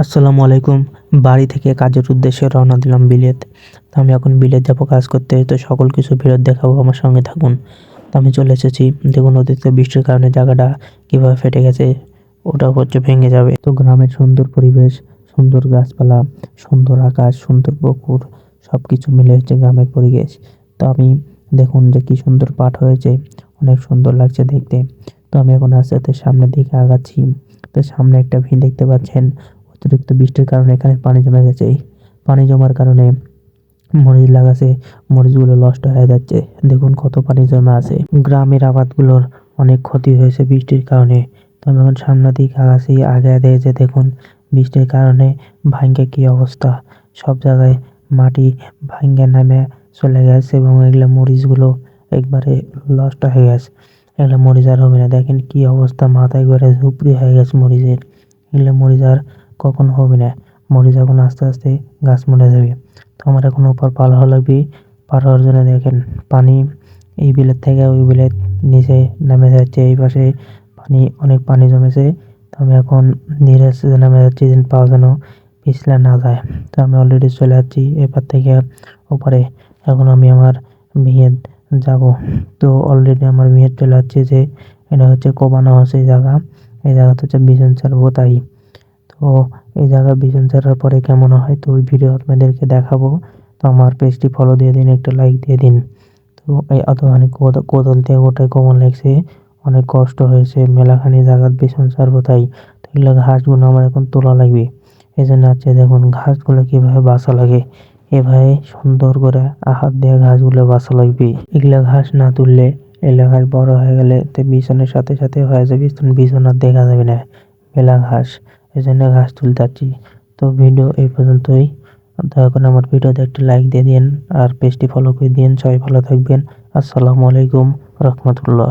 আসসালামু আলাইকুম। বাড়ি থেকে কাজের উদ্দেশ্যে রওনা দিলাম বিলেত। তো আমি এখন বিলেত যাব কাজ করতে। তো সকল কিছু ফেরত দেখাবো আমার সঙ্গে থাকুন। তো আমি চলে এসেছি। দেখুন অতিরিক্ত বৃষ্টির কারণে জায়গাটা কীভাবে ফেটে গেছে, ওটা হচ্ছে ভেঙে যাবে। তো গ্রামের সুন্দর পরিবেশ, সুন্দর গাছপালা, সুন্দর আকাশ, সুন্দর পুকুর সব কিছু মিলে হচ্ছে গ্রামের পরিবেশ। তো আমি দেখুন যে কি সুন্দর পাঠ হয়েছে, অনেক সুন্দর লাগছে দেখতে। তো আমি এখন আস্তে আস্তে সামনের দিকে আগাচ্ছি। তো সামনে একটা ভিড় দেখতে পাচ্ছেন অতিরিক্ত বৃষ্টির কারণে এখানে পানি জমে গেছে। পানি জমার কারণে মরিচ লাগাছে, মরিচগুলো নষ্ট হয়ে যাচ্ছে। দেখুন কত পানি জমা আছে। গ্রামের আবাদগুলোর অনেক ক্ষতি হয়েছে বৃষ্টির কারণে। তো আমি এখন সামনের দিকে আগাছি আগে দিয়ে যে দেখুন বৃষ্টির কারণে ভাঙ্গে কি অবস্থা। সব জায়গায় মাটি ভাঙ্গে নামে চলে গেছে এবং এগুলো মরিচগুলো একবারে নষ্ট হয়ে গেছে। এগুলো মরিচ আর হবে না। দেখেন কি অবস্থা, মাথায় করে ঝুপড়ি হয়ে গেছে মরিচের। এগুলো মরিচ আর কখন হবে না। মরিচ এখন আস্তে আস্তে গাছ মরে যাবে। তো আমার এখন উপর পার হওয়া লাগবে? পার হওয়ার জন্য দেখেন, পানি এই বিলের থেকে ওই বিলের নিচে নেমে যাচ্ছে, এই পাশে পানি, অনেক পানি জমেছে। তো আমি এখন সুস্থে নেমে যাচ্ছি, যেন পাও যেন পিছলে না যায়। তো আমি অলরেডি চলে যাচ্ছি, এপার থেকে ওপারে। এখন আমি আমার বিয়ে যাব। তো অলরেডি আমার বিয়ে চলে যাচ্ছে যে, এটা হচ্ছে কোবানো হচ্ছে জায়গা। এই জায়গাটা হচ্ছে বিজন ছাড়বো তাই তো এই জায়গা বিজন ছাড়ার পরে কেমন হয় তো ওই ভিডিও আপনাদেরকে দেখাবো। তো আমার পেজটি ফলো দিয়ে দিন, একটা লাইক দিয়ে দিন। তো এই অতখানি কোদাল দিয়ে ওটাই কমন লাগছে, অনেক কষ্ট হয়েছে, মেলাখানি জায়গার বিছন ছাড়বো তাই। এগুলো ঘাসগুলো আমার এখন তোলা লাগবে। এই জন্য আছে দেখুন ঘাসগুলো কীভাবে বাসা লাগে। এভাবে সুন্দর করে হাত দিয়ে ঘাসগুলো বাসা লাগবে। এগুলা ঘাস না তুললে এগুলা ঘাস বড় হয়ে গেলে তো বিছনের সাথে সাথে হয়ে যাবে বিছন আর দেখা যাবে না। মেলা ঘাস। এই জন্য ঘাস তুলতে যাচ্ছি। তো ভিডিও এই পর্যন্তই। দয়া করে আমার ভিডিওতে একটা লাইক দিয়ে দিন আর পেজটি ফলো করে দিন সবাই ভালো থাকবেন। আসসালামু আলাইকুম রহমতুল্লাহ।